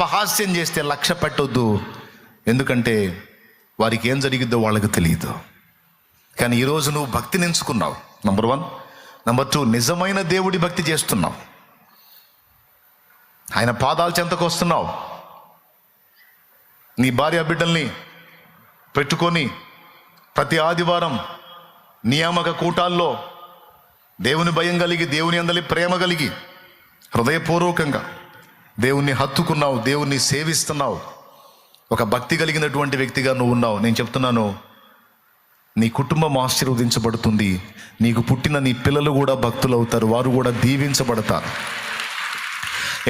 అపహాస్యం చేస్తే లక్ష్య పెట్టొద్దు. ఎందుకంటే వారికి ఏం జరిగిద్దో వాళ్ళకి తెలియదు కానీ ఈరోజు నువ్వు భక్తిని ఎంచుకున్నావు నంబర్ వన్ నంబర్ టూ నిజమైన దేవుడి భక్తి చేస్తున్నావు. ఆయన పాదాలు చెంతకు వస్తున్నావు. నీ భార్య బిడ్డల్ని పెట్టుకొని ప్రతి ఆదివారం నియామక కూటాల్లో దేవుని భయం కలిగి దేవుని అందలి ప్రేమ కలిగి హృదయపూర్వకంగా దేవుణ్ణి హత్తుకున్నావు దేవుణ్ణి సేవిస్తున్నావు. ఒక భక్తి కలిగినటువంటి వ్యక్తిగా నువ్వు ఉన్నావు. నేను చెప్తున్నాను నీ కుటుంబం ఆశీర్వదించబడుతుంది. నీకు పుట్టిన నీ పిల్లలు కూడా భక్తులు అవుతారు వారు కూడా దీవించబడతారు.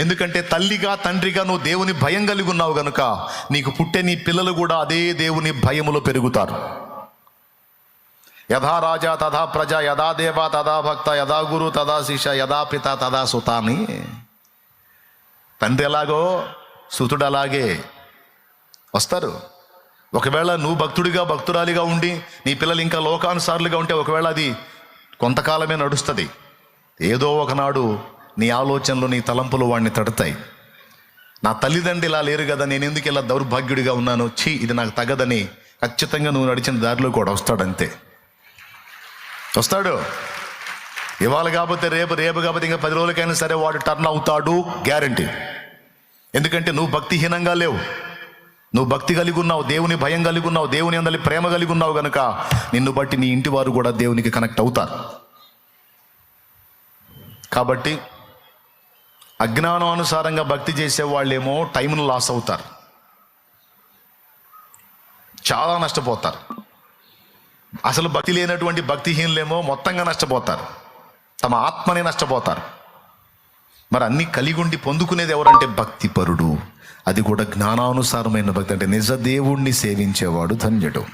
ఎందుకంటే తల్లిగా తండ్రిగా నువ్వు దేవుని భయం కలిగి ఉన్నావు గనుక నీకు పుట్టే నీ పిల్లలు కూడా అదే దేవుని భయములో పెరుగుతారు. యథా రాజా తథా ప్రజ యథా దేవ తథా భక్త యథా గురు తథా శిష యథా పిత తథా సుతాని. తండ్రి ఎలాగో సుతుడు అలాగే వస్తారు. ఒకవేళ నువ్వు భక్తుడిగా భక్తురాలిగా ఉండి నీ పిల్లలు ఇంకా లోకానుసారులుగా ఉంటే ఒకవేళ అది కొంతకాలమే నడుస్తుంది. ఏదో ఒకనాడు నీ ఆలోచనలు నీ తలంపులు వాడిని తడతాయి. నా తల్లిదండ్రి ఇలా లేరు కదా నేను ఎందుకు ఇలా దౌర్భాగ్యుడిగా ఉన్నాను? ఛీ ఇది నాకు తగదని. ఖచ్చితంగా నువ్వు నడిచిన దారిలో కూడా వస్తాడంతే. వస్తాడు. ఇవాళ కాకపోతే రేపు రేపు కాకపోతే ఇంకా పది రోజులకైనా సరే వాడు టర్న్ అవుతాడు గ్యారంటీ ఎందుకంటే నువ్వు భక్తిహీనంగా లేవు. నువ్వు భక్తి కలిగి ఉన్నావు దేవుని భయం కలిగి ఉన్నావు దేవుని అందరి ప్రేమ కలిగి ఉన్నావు కనుక నిన్ను బట్టి నీ ఇంటి వారు కూడా దేవునికి కనెక్ట్ అవుతారు. కాబట్టి అజ్ఞానం అనుసారంగా భక్తి చేసే వాళ్ళేమో టైంను లాస్ అవుతారు. చాలా నష్టపోతారు. అసలు భక్తి లేనటువంటి భక్తిహీనులేమో మొత్తంగా నష్టపోతారు. తమ ఆత్మనే నష్టపోతారు. మరి అన్ని కలిగుండి పొందుకునేది ఎవరంటే భక్తిపరుడు. అది కూడా జ్ఞానానుసారమైన భక్తి. అంటే నిజ దేవుణ్ణి సేవించేవాడు ధన్యుడు.